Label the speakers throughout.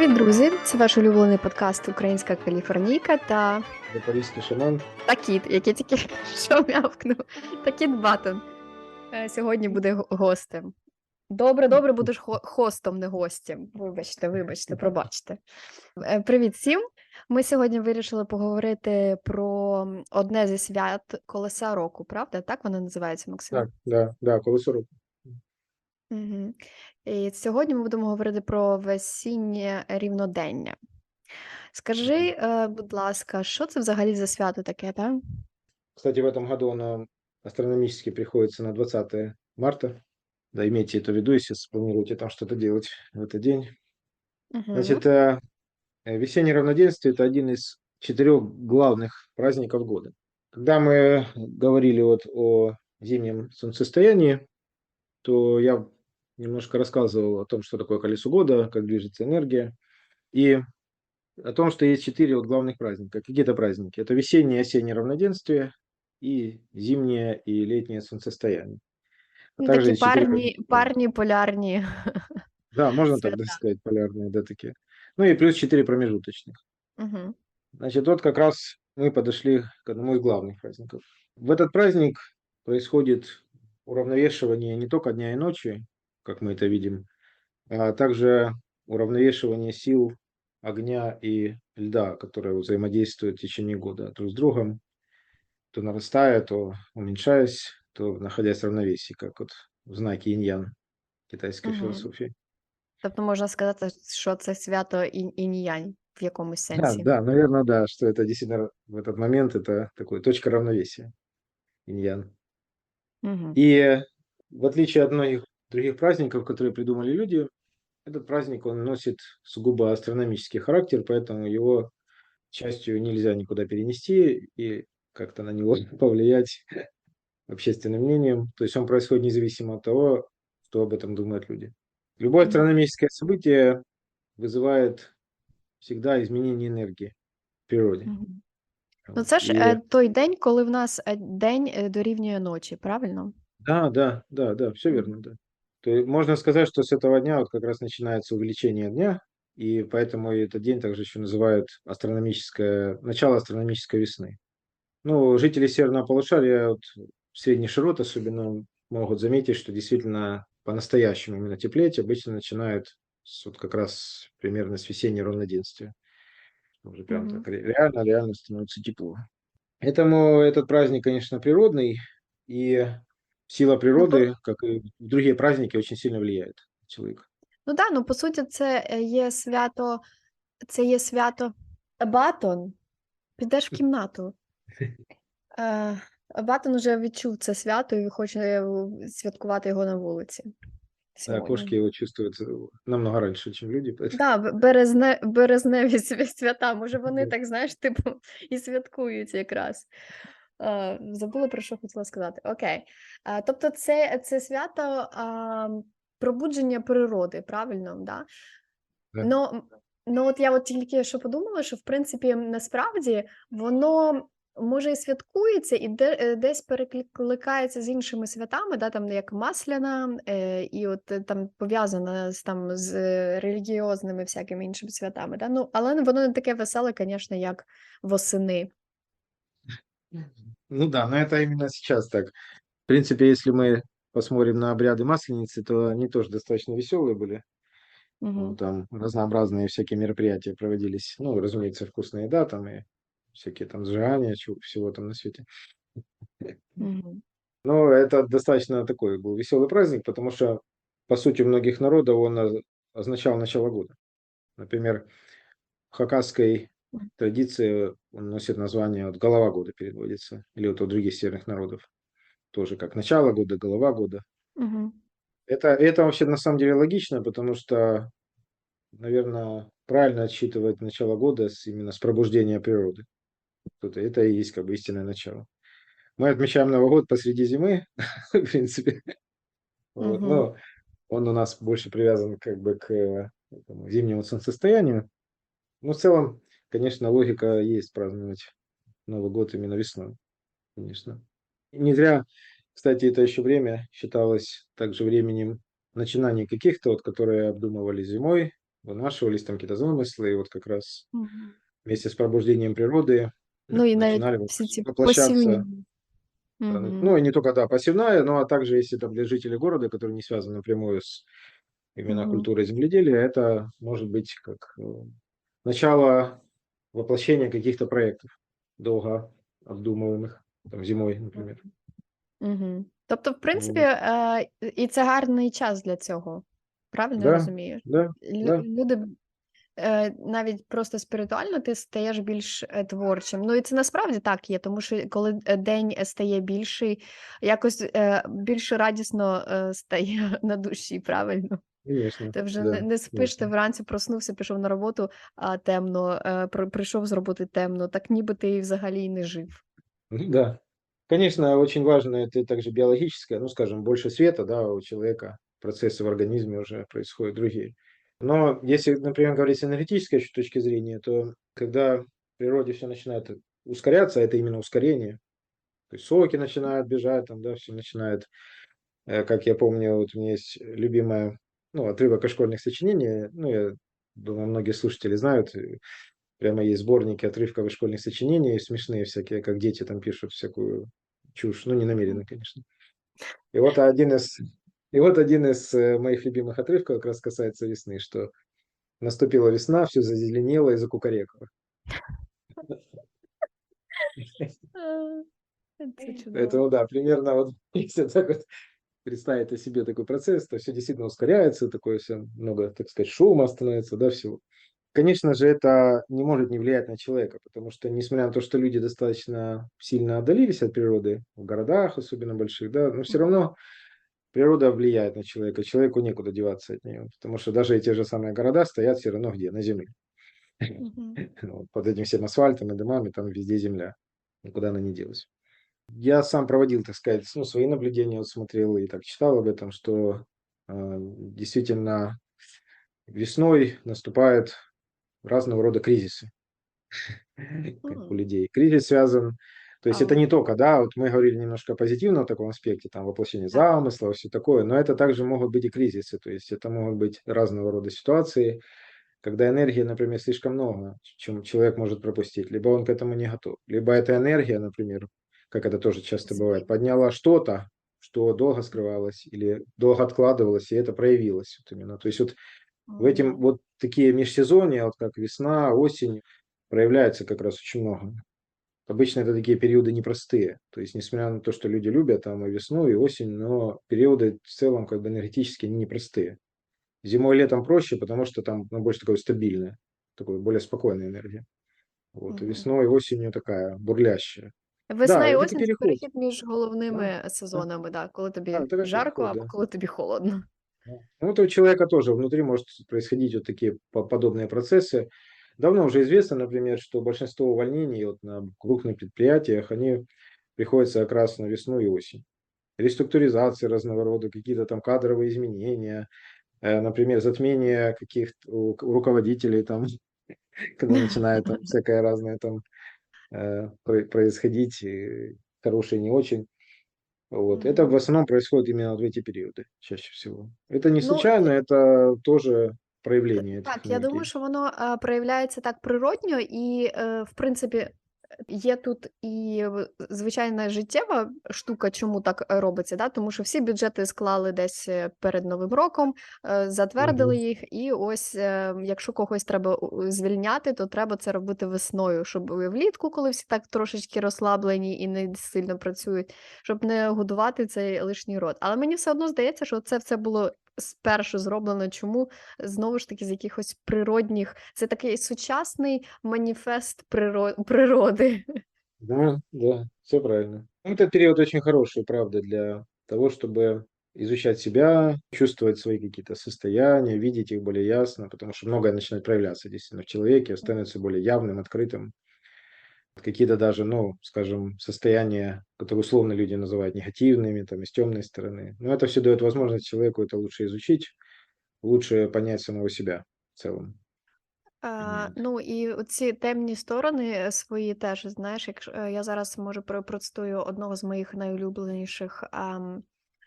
Speaker 1: Привіт, друзі! Це ваш улюблений подкаст Українська Каліфорнійка та
Speaker 2: Запорізький шаман.
Speaker 1: та кіт, який тільки що м'явкнув. Та кіт Батон. Е, Сьогодні буде гостем. Добре, добре, будеш хостом, не гостем. Вибачте, вибачте, пробачте. Е, Привіт всім. Ми сьогодні вирішили поговорити про одне зі свят колеса року, правда? Так воно називається, Максим?
Speaker 2: Так, да, да, колесо року.
Speaker 1: Угу. І сьогодні ми будемо говорити про весіннє рівнодення. Скажи, е, будь ласка, що це взагалі за свято таке, так?
Speaker 2: Кстати, в этом году оно астрономически приходится на 20 марта. Да, имейте это в виду, если спланируете там что-то делать в этот день.
Speaker 1: Угу.
Speaker 2: Значит, э, э, весеннее равноденствие – это один из четырех главных праздников года. Когда мы говорили вот о зимнем солнцестоянии, то я немножко рассказывал о том, что такое колесо года, как движется энергия, и о том, что есть четыре вот главных праздника. Какие-то праздники. Это весеннее и осеннее равноденствие и зимнее и летнее солнцестояние. А
Speaker 1: Ну,
Speaker 2: также
Speaker 1: такі
Speaker 2: есть четыре
Speaker 1: парні,
Speaker 2: праздника.
Speaker 1: парні, полярні.
Speaker 2: Да, можно так
Speaker 1: цвета.
Speaker 2: даже сказать, полярные, да, такие. Ну и плюс четыре промежуточных.
Speaker 1: Угу.
Speaker 2: Значит, вот как раз мы подошли к одному из главных праздников. В этот праздник происходит уравновешивание не только дня и ночи, как мы это видим, а также уравновешивание сил огня и льда, которые взаимодействуют в течение года друг с другом, то нарастая, то уменьшаясь, то находясь в равновесии, как вот в знаке иньян китайской
Speaker 1: Мгм.
Speaker 2: философии.
Speaker 1: Тобто можна сказати, що це свято інь- інь-янь в якомусь
Speaker 2: Да,
Speaker 1: сенсі.
Speaker 2: да, наверное, да, что это действительно в этот момент это такой точка равновесия, иньян.
Speaker 1: Угу.
Speaker 2: И в отличие от многих других праздников, которые придумали люди, этот праздник, он носит сугубо астрономический характер, поэтому его, к счастью, нельзя никуда перенести и как-то на него повлиять общественным мнением. То есть он происходит независимо от того, что об этом думают люди. Любое
Speaker 1: Мгм.
Speaker 2: астрономическое событие вызывает всегда изменение энергии в природе.
Speaker 1: Мгм. Ну,
Speaker 2: Вот.
Speaker 1: це ж
Speaker 2: И-
Speaker 1: е, той день, коли в нас е, день е, дорівнює ночі, правильно?
Speaker 2: Да, да, да, да, все
Speaker 1: Мгм.
Speaker 2: верно, да. То есть можно сказать, что с этого дня вот как раз начинается увеличение дня, и поэтому этот день также еще называют астрономическое, начало астрономической весны. Ну, жители северного полушария, вот, средних широт особенно, могут заметить, что действительно по-настоящему именно теплеть обычно начинают с, вот как раз примерно с весеннего равноденствия. Уже прям
Speaker 1: Мгм.
Speaker 2: так ре- реально, реально становится тепло. Поэтому этот праздник, конечно, природный, и сила природы, как и другие праздники, очень сильно влияет на человека.
Speaker 1: Ну так, ну по суті, це е, є свято, це є свято Батон. Підеш в кімнату. Е, Батон вже відчув це свято і хоче е, святкувати його на вулиці.
Speaker 2: Да,
Speaker 1: сьогодні.
Speaker 2: кошки его чувствуют э, намного раньше, чем люди. поэтому-
Speaker 1: Да, б- березне, березневі свя- свята. Може, вони
Speaker 2: Мгм.
Speaker 1: так, знаєш, типу, і святкують якраз. Е, забула про що хотіла сказати. Окей. Е, тобто, це, це свято а, пробудження природи, правильно? Да?
Speaker 2: Да.
Speaker 1: Ну, ну, от я от тільки що подумала, що в принципі насправді воно може і святкується, і де, е, десь перекликається з іншими святами, да, там як Масляна, е, і от там пов'язана з там з релігіозними всякими іншими святами. Да? Ну, але воно не таке веселе, звісно, як восени.
Speaker 2: Ну да, но это именно сейчас так. В принципе, если мы посмотрим на обряды Масленицы, то они тоже достаточно веселые были.
Speaker 1: Угу.
Speaker 2: Ну, Там разнообразные всякие мероприятия проводились. Ну, разумеется, вкусная еда там и всякие там сжигания, чего, всего там на свете.
Speaker 1: Угу.
Speaker 2: Но это достаточно такой был веселый праздник, потому что, по сути, у многих народов он оз- означал начало года. Например, в хакасской
Speaker 1: Мгм.
Speaker 2: традиции он носит название вот голова года переводится, или вот у других северных народов тоже как начало года, голова года.
Speaker 1: Угу.
Speaker 2: Это, это вообще на самом деле логично, потому что, наверное, правильно отсчитывать начало года с, именно с пробуждения природы. Тут это и есть как бы истинное начало. Мы отмечаем Новый год посреди зимы, в принципе. Вот, но он у нас больше привязан как бы к э, этому зимнему солнцестоянию. Но в целом, конечно, логика есть праздновать Новый год именно весной, конечно. И не зря, кстати, это еще время считалось также временем начинаний каких-то, вот, которые обдумывали зимой, вынашивались там какие-то замыслы, и вот как раз
Speaker 1: Мгм.
Speaker 2: вместе с пробуждением природы
Speaker 1: Ну і навіть
Speaker 2: начинали вот
Speaker 1: всі ці
Speaker 2: воплощаться
Speaker 1: посівні.
Speaker 2: Э,
Speaker 1: Мгм.
Speaker 2: Ну, и не только, да, посевная, но а также если там для жителей города, которые не связаны напрямую с именно
Speaker 1: Мгм.
Speaker 2: культурой земледелия, это может быть как э, начало воплощения каких-то проектов, долго обдумываемых, там, зимой, например.
Speaker 1: Мгм. Тобто, в принципі, е, і це гарний час для цього. Правильно
Speaker 2: Да,
Speaker 1: розумію?
Speaker 2: да,
Speaker 1: Лю
Speaker 2: да.
Speaker 1: люди, е, навіть просто спіритуально ти стаєш більш, е, творчим. Ну і це насправді так є, тому що коли, е, день, стає більший, якось, е, більш радісно, е, стає на душі, правильно?
Speaker 2: Конечно,
Speaker 1: Ти вже не
Speaker 2: да,
Speaker 1: не спиш, ти
Speaker 2: конечно.
Speaker 1: вранці проснувся, пішов на роботу, а темно, е, при прийшов з роботи темно, так ніби ти і взагалі й не жив.
Speaker 2: Ну да. Конечно, очень важно это также биологическое, ну, скажем, больше света, да, у человека, процессы в организме уже происходят другие. Но если, например, говорить с энергетической ещё точки зрения, то когда в природе все начинает ускоряться, это именно ускорение, то есть соки начинают бежать, там, да, все начинает, э, как я помню, вот у меня есть любимая, ну, отрывок из школьных сочинений, ну, я думаю, многие слушатели знают, э, прямо есть сборники отрывков из школьных сочинений, смешные всякие, как дети там пишут всякую чушь, ну, не намеренно, конечно. И вот один из и вот один из, э, моих любимых отрывков как раз касается весны, что наступила весна, всё зазеленело и закукарекало. Поэтому да, примерно вот если так вот представить о себе такой процесс, то всё действительно ускоряется, такое всё много, так сказать, шума становится, да, всего. Конечно же, это не может не влиять на человека, потому что, несмотря на то, что люди достаточно сильно отдалились от природы, в городах особенно больших, да, но
Speaker 1: Мгм.
Speaker 2: равно природа влияет на человека, человеку некуда деваться от неё, потому что даже и те же самые города стоят всё равно где? На земле. Под этим всем асфальтом и домами там везде земля, никуда она не делась. Я сам проводил, так сказать, ну, свои наблюдения, вот смотрел и так читал об этом, что, э, действительно весной наступают разного рода кризисы у людей. Кризис связан то есть это
Speaker 1: А.
Speaker 2: не только, да, вот мы говорили немножко о позитивном таком аспекте, там воплощение замысла, всё такое, но это также могут быть и кризисы, то есть это могут быть разного рода ситуации, когда энергии, например, слишком много, чем человек может пропустить, либо он к этому не готов, либо эта энергия, например, как это тоже часто бывает, подняла что-то, что долго скрывалось или долго откладывалось, и это проявилось вот именно. То есть вот в этим
Speaker 1: Мгм.
Speaker 2: вот такие межсезонья, вот как весна, осень, проявляется как раз очень много. Обычно это такие периоды непростые. То есть, несмотря на то, что люди любят там и весну, и осень, но периоды в целом как бы энергетически они непростые. Зимой, летом проще, потому что там, ну, больше такое стабильное, такое более спокойная энергия. Вот. И
Speaker 1: Мгм.
Speaker 2: весной, осенью такая бурлящая.
Speaker 1: Весна
Speaker 2: Да,
Speaker 1: і
Speaker 2: это
Speaker 1: осінь це
Speaker 2: переход.
Speaker 1: перехід між
Speaker 2: Да,
Speaker 1: головними
Speaker 2: да.
Speaker 1: сезонами, да, коли
Speaker 2: Да,
Speaker 1: тобі
Speaker 2: это как
Speaker 1: жарко
Speaker 2: переход,
Speaker 1: або
Speaker 2: да.
Speaker 1: коли тобі холодно.
Speaker 2: Да. Ну, вот у человека тоже внутри может происходить вот такие по подобные процессы. Давно уже известно, например, что большинство увольнений вот на крупных предприятиях, они приходятся как раз на весну и осень. Реструктуризации разного рода, какие-то там кадровые изменения, э, например, затмение каких-то у к у руководителей там, когда начинает там всякое разное там, э, про происходить, и хорошее, не очень. Вот. Это в
Speaker 1: Мгм.
Speaker 2: основном происходит именно вот в эти периоды чаще всего. Это не
Speaker 1: Ну,
Speaker 2: случайно,
Speaker 1: і
Speaker 2: это тоже
Speaker 1: Т
Speaker 2: проявление этих
Speaker 1: так, я думаю,
Speaker 2: энергий.
Speaker 1: що воно, е, проявляється так природньо і, е, в принципі, е, є тут і звичайна життєва штука, чому так, е, робиться, да, тому що всі бюджети склали десь, е, перед Новим роком, е, затвердили
Speaker 2: Мгм.
Speaker 1: їх, і ось, якщо когось треба звільняти, то треба це робити весною, щоб влітку, коли всі так трошечки розслаблені і не сильно працюють, щоб не годувати цей лишній род. Але мені все одно здається, що це все було спершу зроблено. Чому? Знову ж таки, з якихось природніх це такий сучасний маніфест приро природи.
Speaker 2: Да, да, всё правильно. Ну, этот период очень хороший, правда, для того, чтобы изучать себя, чувствовать свои какие-то состояния, видеть их более ясно, потому что многое начинает проявляться действительно в человеке, становится более явным, открытым. Какие-то даже, ну, скажем, состояния, которые условно люди называют негативными, там, из тёмной стороны. Но это всё даёт возможность человеку это лучше изучить, лучше понять самого себя в целом.
Speaker 1: А,
Speaker 2: Вот.
Speaker 1: ну, і оці темні сторони, е, свої теж, знаєш, якщо е, я зараз може про процитую одного з моїх найулюбленіших, ам,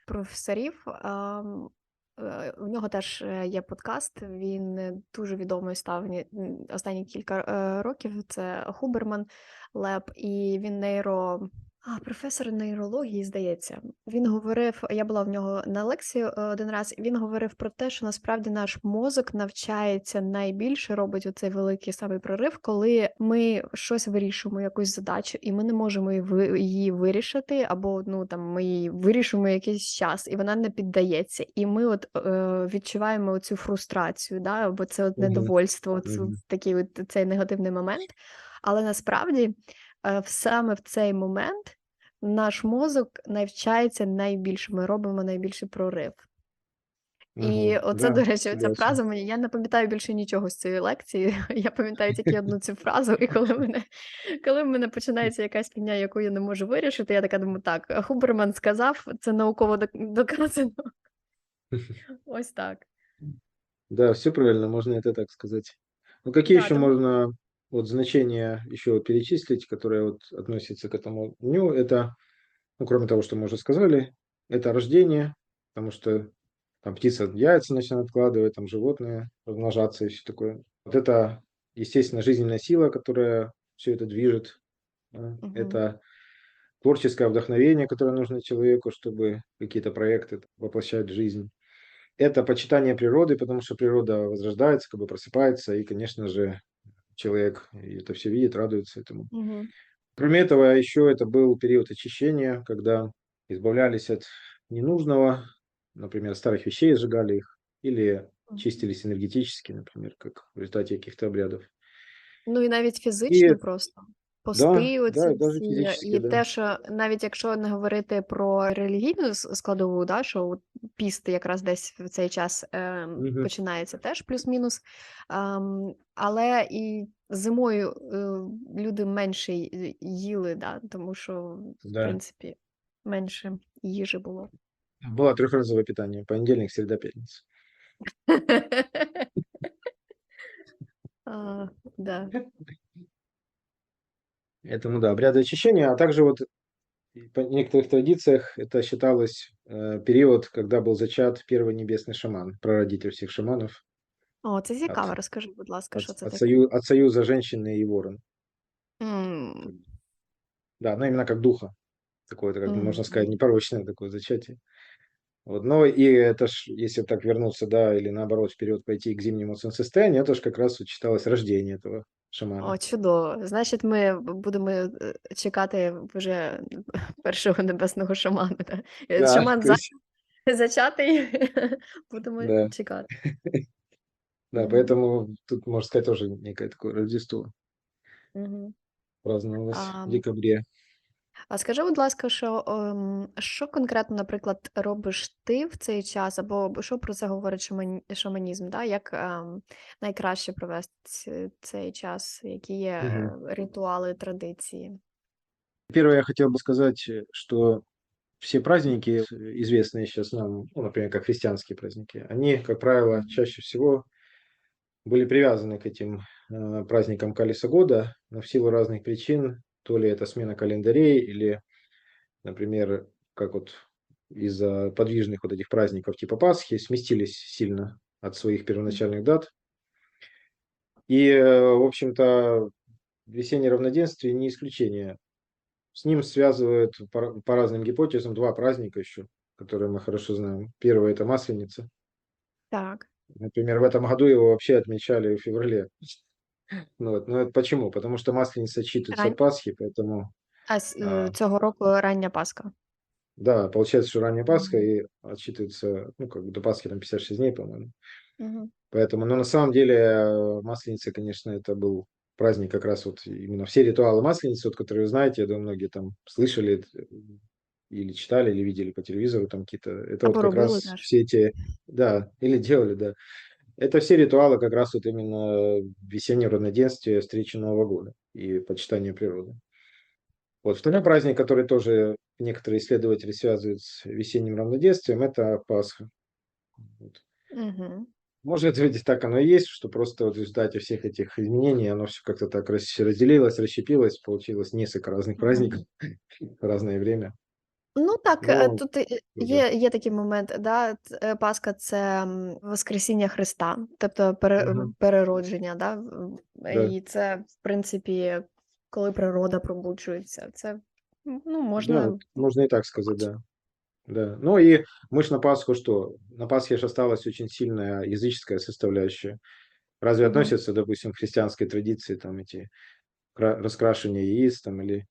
Speaker 1: професорів, ам, Е, У нього теж е, є подкаст. Він е, дуже відомий став ні- м, останні кілька е, років. Це Хуберман Леб, і він нейро. А, професор нейрології, здається, він говорив. Я була в нього на лекції е, один раз. Він говорив про те, що насправді наш мозок навчається найбільше, робить оцей великий самий прорив, коли ми щось вирішуємо, якусь задачу, і ми не можемо її вирішити, або ну там ми її вирішуємо якийсь час, і вона не піддається. І ми от е, відчуваємо цю фрустрацію, да, або це от недовольство, цю
Speaker 2: Мгм.
Speaker 1: такий от цей негативний момент. Але насправді саме в цей момент наш мозок навчається найбільше. Ми робимо найбільший прорив. І оце,
Speaker 2: Да,
Speaker 1: до речі, ця
Speaker 2: согласен.
Speaker 1: фраза мені я не пам'ятаю більше нічого з цієї лекції. Я пам'ятаю тільки одну цю фразу, і коли в мене, коли в мене починається якась фігня, яку я не можу вирішити, я така думаю, так, Хуберман сказав, це науково док- доказано. Ось так.
Speaker 2: Да, все правильно, можно это так сказать. Ну, какие
Speaker 1: Да,
Speaker 2: еще
Speaker 1: тому
Speaker 2: можно вот значения еще перечислить, которые вот относятся к этому дню? Это, ну, кроме того, что мы уже сказали, это рождение, потому что там птица яйца начинает откладывать, там животные размножаться и все такое. Вот это, естественно, жизненная сила, которая все это движет. да.
Speaker 1: Мгм.
Speaker 2: Это творческое вдохновение, которое нужно человеку, чтобы какие-то проекты воплощать в жизнь. Это почитание природы, потому что природа возрождается, как бы просыпается, и, конечно же, человек это все видит, радуется этому.
Speaker 1: Мгм.
Speaker 2: Кроме этого, еще это был период очищения, когда избавлялись от ненужного, например, старых вещей, сжигали их, или
Speaker 1: Мгм.
Speaker 2: чистились энергетически, например, как в результате каких-то обрядов.
Speaker 1: Ну і навіть
Speaker 2: І
Speaker 1: фізично просто.
Speaker 2: Да,
Speaker 1: Пости
Speaker 2: да,
Speaker 1: оці
Speaker 2: даже
Speaker 1: всі, і
Speaker 2: да.
Speaker 1: те, що навіть якщо не говорити про релігійну складову, да, що піст якраз десь в цей час е,
Speaker 2: Мгм.
Speaker 1: починається теж плюс-мінус. Ем, але і зимою е, люди менше їли, да, тому що, в
Speaker 2: Да.
Speaker 1: принципі, менше їжі було.
Speaker 2: Было трехразовое питание. Понедельник, среда, пятница.
Speaker 1: А, да.
Speaker 2: Поэтому да, обряды очищения, а также вот По некоторых традициях это считалось э, период, когда был зачат первый небесный шаман, прародитель всех шаманов
Speaker 1: О, це цікаво.
Speaker 2: от,
Speaker 1: Розкажи, будь ласка,
Speaker 2: от,
Speaker 1: що це
Speaker 2: от,
Speaker 1: таке?
Speaker 2: сою- от союза женщины и ворон.
Speaker 1: М,
Speaker 2: Да, ну именно как духа. Такое, как можно
Speaker 1: мгм.
Speaker 2: сказать, непорочное такое зачатие. Вот, но и это ж, если так вернуться, да, или наоборот вперед пойти к зимнему солнцестоянию, это же как раз вот считалось рождение этого
Speaker 1: О,
Speaker 2: шамана.
Speaker 1: чудово. Значить, ми будемо е, чекати вже першого небесного шамана. Да? Е, Шаман за... зачатий, будемо
Speaker 2: да,
Speaker 1: чекати.
Speaker 2: да, поэтому тут, можно сказать, тоже некое такое Рождество
Speaker 1: угу.
Speaker 2: праздновалось
Speaker 1: А,
Speaker 2: в декабре.
Speaker 1: а скажи, будь ласка, що, ем, що конкретно, наприклад, робиш ти в цей час, або що про це говорить шамані- шаманізм? Да? Як ем, найкраще провести ц- цей час? Які є
Speaker 2: Мгм.
Speaker 1: е, ритуали, традиції?
Speaker 2: Первое, я хотел бы сказать, э, что все праздники, э, известные сейчас нам, ну, например, как христианские праздники, они, как правило,
Speaker 1: Мгм.
Speaker 2: чаще всего были привязаны к этим э, праздникам Калиса года, но в силу разных причин, то ли это смена календарей, или, например, как вот из-за подвижных вот этих праздников типа Пасхи сместились сильно от своих первоначальных дат. И, э, в общем-то, весеннее равноденствие не исключение. С ним связывают по, по разным гипотезам два праздника еще, которые мы хорошо знаем. Первый это Масленица.
Speaker 1: Так.
Speaker 2: Например, в этом году его вообще отмечали в феврале. Ну, вот. ну это почему? Потому что Масленица отчитывается
Speaker 1: Рань...
Speaker 2: от Пасхи, поэтому,
Speaker 1: А с- е,
Speaker 2: а,
Speaker 1: цього року рання Пасха.
Speaker 2: да, получается, что ранняя Пасха и отчитывается, ну, как бы до Пасхи там 56 дней, по-моему.
Speaker 1: Мгм.
Speaker 2: Поэтому, но на самом деле э, Масленица, конечно, это был праздник как раз вот именно все ритуалы Масленицы, вот, которые вы знаете, я думаю, многие там слышали э, или читали, или видели по телевизору там какие-то. Это вот
Speaker 1: Або
Speaker 2: как раз
Speaker 1: теж.
Speaker 2: все эти, да, или делали, да. Это все ритуалы как раз вот именно весеннее равноденствие, встречи Нового года и почитание природы. Вот второй праздник, который тоже некоторые исследователи связывают с весенним равноденствием, это Пасха. Вот.
Speaker 1: Мгм.
Speaker 2: Может быть, так оно и есть, что просто вот в результате всех этих изменений оно все как-то так разделилось, расщепилось, получилось несколько разных праздников в разное время.
Speaker 1: Ну так, е,
Speaker 2: Ну,
Speaker 1: тут і
Speaker 2: дуже.
Speaker 1: є є такий момент, да, ц е, Пасха- це, м, Воскресіння Христа, тобто пере
Speaker 2: Мгм.
Speaker 1: переродження, да, в
Speaker 2: Да.
Speaker 1: і це, в принципі, коли природа пробуджується. Це, м, ну,
Speaker 2: Да,
Speaker 1: можна
Speaker 2: можно и так сказать, да. Да. Ну и мы ж на Пасху что? На Пасхе ж осталась очень сильная языческая составляющая. Разве
Speaker 1: Мгм.
Speaker 2: относятся, допустим, к христианской традиции там эти кра раскрашивание яиц там или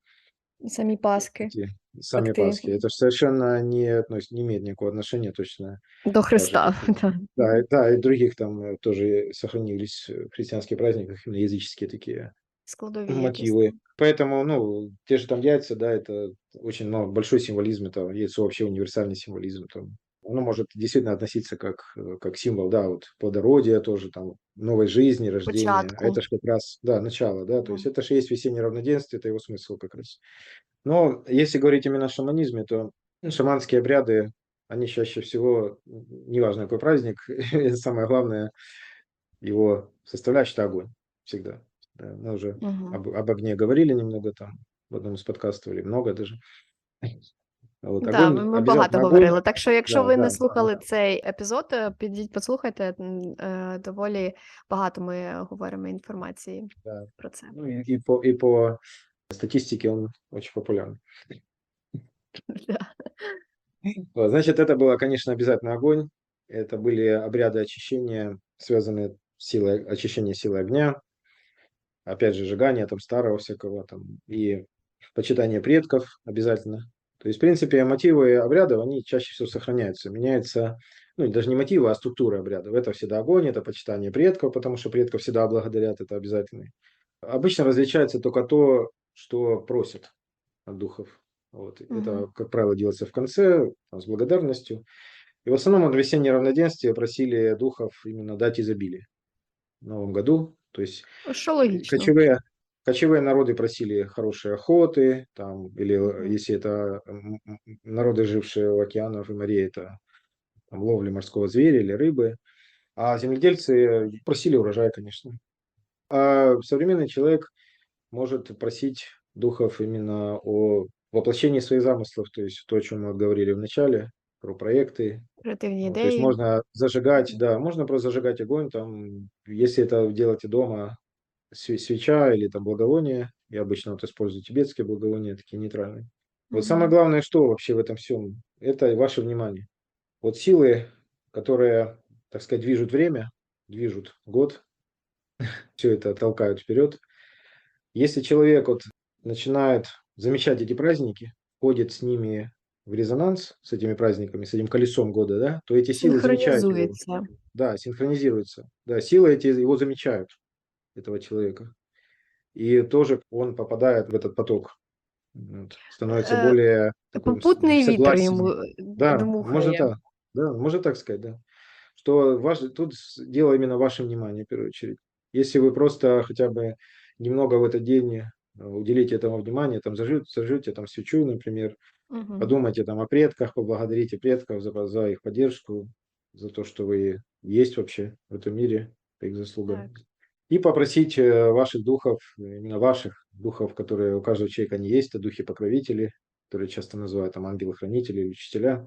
Speaker 1: самі Пасхи
Speaker 2: эти сами
Speaker 1: пекти
Speaker 2: Пасхи? Это ж совершенно не относ не имеет никакого отношения точно
Speaker 1: до
Speaker 2: даже
Speaker 1: Христа,
Speaker 2: таких.
Speaker 1: да.
Speaker 2: Да, и да, и других там, э, тоже сохранились в христианских праздниках именно языческие такие
Speaker 1: Складові якісь
Speaker 2: мотивы.
Speaker 1: там.
Speaker 2: Поэтому, ну, те же там яйца, да, это очень много, большой символизм, это яйцо вообще универсальный символизм. Там. оно может действительно относиться как, э, как символ, да, вот плодородия тоже, там, новой жизни, рождения. А
Speaker 1: Початку.
Speaker 2: это же как раз, да, начало, да, то есть это же есть весеннее равноденствие, это его смысл как раз. Но если говорить именно о шаманизме, то ну, шаманские обряды, они чаще всего, неважно какой праздник, самое главное, его составляющая – это огонь всегда. Да, мы уже
Speaker 1: Мгм.
Speaker 2: об, об огне говорили немного там в одном из подкастов, или много даже. Вот,
Speaker 1: Да, ми
Speaker 2: огонь,
Speaker 1: ми багато
Speaker 2: обязательно огонь,
Speaker 1: говорили. Так що, якщо
Speaker 2: да,
Speaker 1: ви
Speaker 2: да,
Speaker 1: не
Speaker 2: да.
Speaker 1: слухали цей епізод, е, підіть послухайте. м, е, Доволі багато ми говоримо інформації
Speaker 2: да.
Speaker 1: про це.
Speaker 2: Ну и, и по, и по статистике он очень популярный.
Speaker 1: Да.
Speaker 2: Вот, Значит, это было, конечно, обязательно огонь. Это были обряды очищения, связанные с силой, очищения силы огня. Опять же, сжигание там старого всякого там. И почитание предков обязательно. то есть, в принципе, мотивы обрядов, они чаще всего сохраняются. Меняется, ну, даже не мотивы, а структура обрядов. Это всегда огонь, это почитание предков, потому что предков всегда благодарят, это обязательно. Обычно различается только то, что просят от духов. Вот.
Speaker 1: Мгм.
Speaker 2: Это, как правило, делается в конце, там, с благодарностью. И в основном от весеннее равноденствие просили духов именно дать изобилие в новом году. То есть
Speaker 1: Що логічно.
Speaker 2: кочевые, кочевые народы просили хорошей охоты, там, или э,
Speaker 1: Мгм.
Speaker 2: если это м, м, народы, жившие у океанов и морей, это там, ловли морского зверя или рыбы. А земледельцы просили урожай, конечно. А современный человек может просить духов именно о воплощении своих замыслов, то есть то, о чем мы говорили в начале, про проекты.
Speaker 1: Креативні
Speaker 2: Вот, то есть
Speaker 1: ідеї.
Speaker 2: можно зажигать, да, можно просто зажигать огонь, там, если это делаете дома, све- свеча или там благовоние, я обычно вот использую тибетские благовония, такие нейтральные. Вот самое
Speaker 1: Мгм.
Speaker 2: главное, что вообще в этом всем, это ваше внимание. Вот силы, которые, так сказать, движут время, движут год, все это толкают вперед. Если человек вот начинает замечать эти праздники, входит с ними в резонанс, с этими праздниками, с этим колесом года, да, то эти силы замечают его. Да, синхронизируются. Да, силы эти его замечают, этого человека. И тоже он попадает в этот поток. Вот, становится
Speaker 1: Е,
Speaker 2: более таким с-
Speaker 1: Попутний вітер
Speaker 2: согласен.
Speaker 1: йому е,
Speaker 2: Да, можно
Speaker 1: дмухає.
Speaker 2: так. Да, можно так сказать, да. Что ваш, тут дело именно в вашем внимании, в первую очередь. Если вы просто хотя бы немного в этот день э, уделите этому внимание, там зажжете, зажжете там свечу, например,
Speaker 1: Мгм.
Speaker 2: подумайте там о предках, поблагодарите предков за, за их поддержку, за то, что вы есть вообще в этом мире по их заслугам.
Speaker 1: Так.
Speaker 2: И попросить э, ваших духов, э, именно ваших духов, которые у каждого человека они есть, это духи-покровители, которые часто называют там ангелы-хранители или учителя,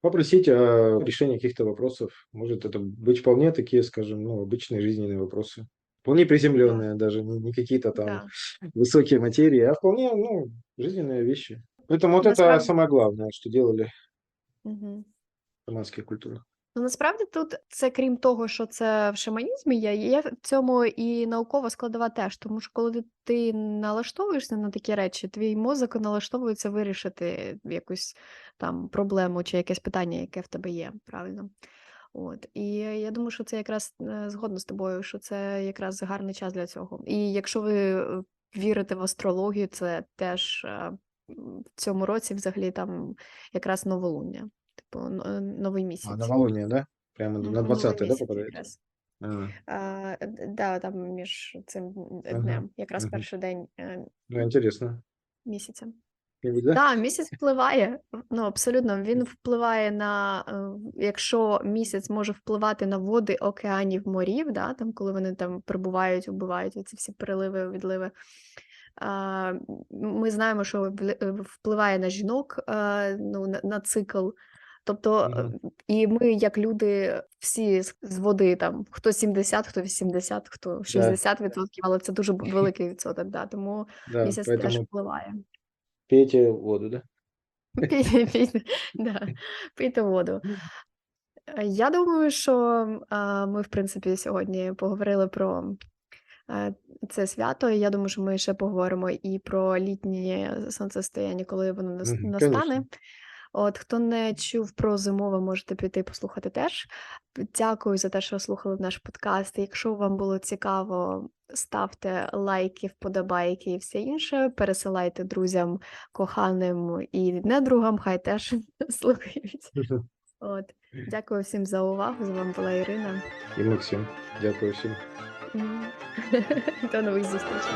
Speaker 2: попросить о решении каких-то вопросов. Может это быть вполне такие, скажем, ну, обычные жизненные вопросы. Вполне приземленные, даже не, не какие-то там
Speaker 1: Да.
Speaker 2: высокие материи, а вполне ну, жизненные вещи. Поэтому вот это
Speaker 1: Насправді-
Speaker 2: самое главное, что делали
Speaker 1: Мгм.
Speaker 2: в шаманских культурах.
Speaker 1: Ну, насправді тут це крім того, що це в шаманізмі є, є в цьому і наукова складова теж. Тому що коли ти- налаштовуєшся на такі речі, твій мозок налаштовується вирішити якусь там проблему чи якесь питання, яке в тебе є, правильно? От. І я думаю, що це якраз е, згодна з тобою, що це якраз гарний час для цього. І якщо ви е, вірите в астрологію, це теж е, в цьому році взагалі там якраз новолуння. Е, новий місяць.
Speaker 2: А, новолуние, да? Прямо на
Speaker 1: новий
Speaker 2: 20 да,
Speaker 1: якраз.
Speaker 2: А,
Speaker 1: А, да, там між цим
Speaker 2: Ага,
Speaker 1: днем, якраз
Speaker 2: мгм.
Speaker 1: перший день
Speaker 2: ну, интересно.
Speaker 1: місяця.
Speaker 2: Как-нибудь, да?
Speaker 1: Місяць впливає. Ну, абсолютно, він впливає на, якщо місяць може впливати на води океанів, морів, да, там, коли вони там прибувають, убивають ці всі переливи, відливи, ми знаємо, що впливає на жінок, е, ну, на цикл. Тобто, е, і ми, як люди, всі з, води, там хто 70, хто 80, хто 60%, але це дуже великий відсоток, да, тому
Speaker 2: Да,
Speaker 1: місяць теж
Speaker 2: поэтому
Speaker 1: впливає.
Speaker 2: пейте воду, да?
Speaker 1: Пійте, пійте, да, пийте воду. Е, Я думаю, що а, ми, в принципі, сьогодні поговорили про е, це свято. і Я думаю, що ми ще поговоримо і про літнє сонцестояння, коли воно настане. От хто не чув про зимове, можете піти послухати теж. Дякую за те, що слухали наш подкаст. Якщо вам було цікаво, ставте лайки, вподобайки і все інше. Пересилайте друзям, коханим і недругам, хай теж слухають. От, дякую всім за увагу. З вами була Ірина.
Speaker 2: І Максим. Дякую всім.
Speaker 1: До нових зустрічей.